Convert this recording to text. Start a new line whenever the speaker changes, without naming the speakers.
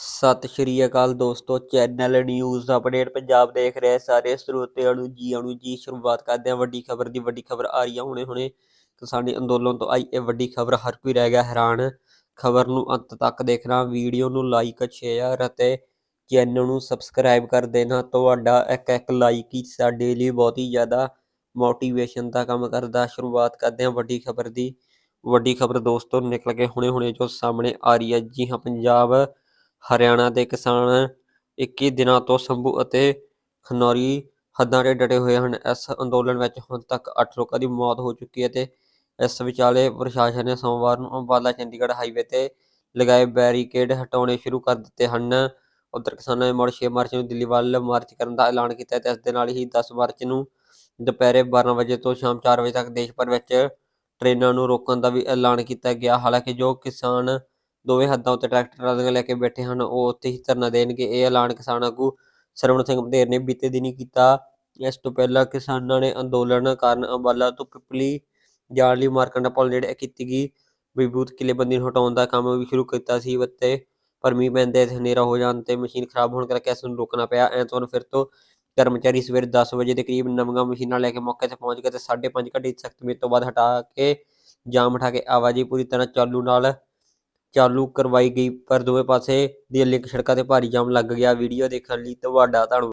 ਸਤਿ ਸ਼੍ਰੀ ਅਕਾਲ ਦੋਸਤੋ channel news update Punjab ਦੇਖ ਰਹੇ ਸਾਰੇ ਸਰੋਤਿਆਂ ਨੂੰ ਜੀ ਆਣੂ ਜੀ ਸ਼ੁਰੂਆਤ ਕਰਦੇ ਹਾਂ। ਵੱਡੀ ਖਬਰ ਦੀ ਵੱਡੀ ਖਬਰ ਆ ਰਹੀ ਹੈ ਹੁਣੇ ਹੁਣੇ। ਕਿਸਾਨੀ ਅੰਦੋਲਨ ਤੋਂ ਆਈ ਇਹ ਵੱਡੀ ਖਬਰ, ਹਰ ਕੋਈ ਰਹਿ ਗਿਆ ਹੈਰਾਨ। ਖਬਰ ਨੂੰ ਅੰਤ ਤੱਕ ਦੇਖਣਾ, ਵੀਡੀਓ ਨੂੰ ਲਾਈਕ ਸ਼ੇਅਰ ਅਤੇ ਚੈਨਲ ਨੂੰ ਸਬਸਕ੍ਰਾਈਬ ਕਰ ਦੇਣਾ। ਤੁਹਾਡਾ ਇੱਕ ਇੱਕ ਲਾਈਕ ਹੀ ਸਾਡੇ ਲਈ ਬਹੁਤ ਹੀ ਜ਼ਿਆਦਾ ਮੋਟੀਵੇਸ਼ਨ ਦਾ ਕੰਮ ਕਰਦਾ। ਸ਼ੁਰੂਆਤ ਕਰਦੇ ਹਾਂ ਵੱਡੀ ਖਬਰ ਦੀ। ਵੱਡੀ ਖਬਰ ਦੋਸਤੋ, ਨਿਕਲ ਕੇ ਹੁਣੇ ਹੁਣੇ ਜੋ ਸਾਹਮਣੇ ਆ ਰਹੀ ਹੈ। ਜੀ ਹਾਂ, ਪੰਜਾਬ ਹਰਿਆਣਾ ਦੇ ਕਿਸਾਨ 21 ਦਿਨਾਂ ਤੋਂ ਸੰਭੂ ਅਤੇ ਖਨੌਰੀ ਹੱਦਾਂ 'ਤੇ ਡਟੇ ਹੋਏ ਹਨ। ਇਸ ਅੰਦੋਲਨ ਵਿੱਚ ਹੁਣ ਤੱਕ 8 ਲੋਕਾਂ ਦੀ ਮੌਤ ਹੋ ਚੁੱਕੀ ਹੈ ਤੇ ਇਸ ਵਿਚਾਲੇ ਪ੍ਰਸ਼ਾਸਨ ਨੇ ਸੋਮਵਾਰ ਨੂੰ ਅੰਬਾਲਾ, ਚੰਡੀਗੜ੍ਹ ਹਾਈਵੇ ਤੇ ਲਗਾਏ ਬੈਰੀਕੇਡ ਹਟਾਉਣੇ ਸ਼ੁਰੂ ਕਰ ਦਿੱਤੇ ਹਨ। ਉਧਰ ਕਿਸਾਨਾਂ ਨੇ ਮੁੜ 6 ਮਾਰਚ ਨੂੰ ਦਿੱਲੀ ਵੱਲ ਮਾਰਚ ਕਰਨ ਦਾ ਐਲਾਨ ਕੀਤਾ ਤੇ ਇਸ ਦੇ ਨਾਲ ਹੀ 10 ਮਾਰਚ ਨੂੰ ਦੁਪਹਿਰੇ 12 ਵਜੇ ਤੋਂ ਸ਼ਾਮ 4 ਵਜੇ ਤੱਕ ਦੇਸ਼ ਭਰ ਵਿੱਚ ਟ੍ਰੇਨਾਂ ਨੂੰ ਰੋਕਣ ਦਾ ਵੀ ਐਲਾਨ ਕੀਤਾ ਗਿਆ। ਹਾਲਾਂਕਿ ਜੋ ਕਿਸਾਨ ਦੋਵੇਂ ਹੱਦਾਂ ਉੱਤੇ ਟਰੈਕਟਰ ਦੀਆਂ ਲੈ ਕੇ ਬੈਠੇ ਹਨ। ਉਹ ਉੱਥੇ ਹੀ ਧਰਨਾ ਦੇਣਗੇ। ਇਹ ਐਲਾਨ ਕਿਸਾਨ ਆਗੂ ਸਰਵਣ ਸਿੰਘ ਬਧੇਰ ਨੇ ਬੀਤੇ ਦਿਨੀ ਕੀਤਾ। ਇਸ ਤੋਂ ਪਹਿਲਾਂ ਕਿਸਾਨਾਂ ਨੇ ਅੰਦੋਲਨ ਕਾਰਨ ਅੰਬਾਲਾ ਤੋਂ ਪਿਪਲੀ ਜਾਣ ਲਈ ਮਾਰਕੰਡਾ ਪੁਲ ਜਿਹੜੇ ਕੀਤੀ ਗਈ। ਵਿਭੂਤ ਕਿਲੇਬੰਦੀ ਨੂੰ ਹਟਾਉਣ ਦਾ ਕੰਮ ਵੀ ਸ਼ੁਰੂ ਕੀਤਾ ਸੀ ਅਤੇ ਪਰ ਮੀਂਹ ਪੈਂਦੇ ਤੇ ਹਨੇਰਾ ਹੋ ਜਾਣ ਤੇ ਮਸ਼ੀਨ ਖਰਾਬ ਹੋਣ ਕਰਕੇ ਇਸ ਨੂੰ ਰੋਕਣਾ ਪਿਆ। ਐਤਵਾਰ ਫਿਰ ਤੋਂ ਕਰਮਚਾਰੀ ਸਵੇਰ 10 ਵਜੇ ਦੇ ਕਰੀਬ ਨਵੀਆਂ ਮਸ਼ੀਨਾਂ ਲੈ ਕੇ ਮੌਕੇ ਤੇ ਪਹੁੰਚ ਗਏ ਤੇ 5.5 ਘੰਟੇ ਸਖਤ ਮੀਂਹ ਤੋਂ ਬਾਅਦ ਹਟਾ ਕੇ ਜਾਮ ਹਟਾ ਕੇ ਆਵਾਜਾਈ ਪੂਰੀ ਤਰ੍ਹਾਂ ਚਾਲੂ ਨਾਲ ਚਾਲੂ ਕਰਵਾਈ ਗਈ। ਪਰ ਦੋਵੇਂ ਪਾਸੇ ਦੀਆਂ ਲਿੰਕ ਸੜਕਾਂ ਤੇ ਭਾਰੀ ਜਾਮ ਲੱਗ ਗਿਆ। ਵੀਡੀਓ ਦੇਖਣ ਲਈ ਤੁਹਾਡਾ। ਧੰਨਵਾਦ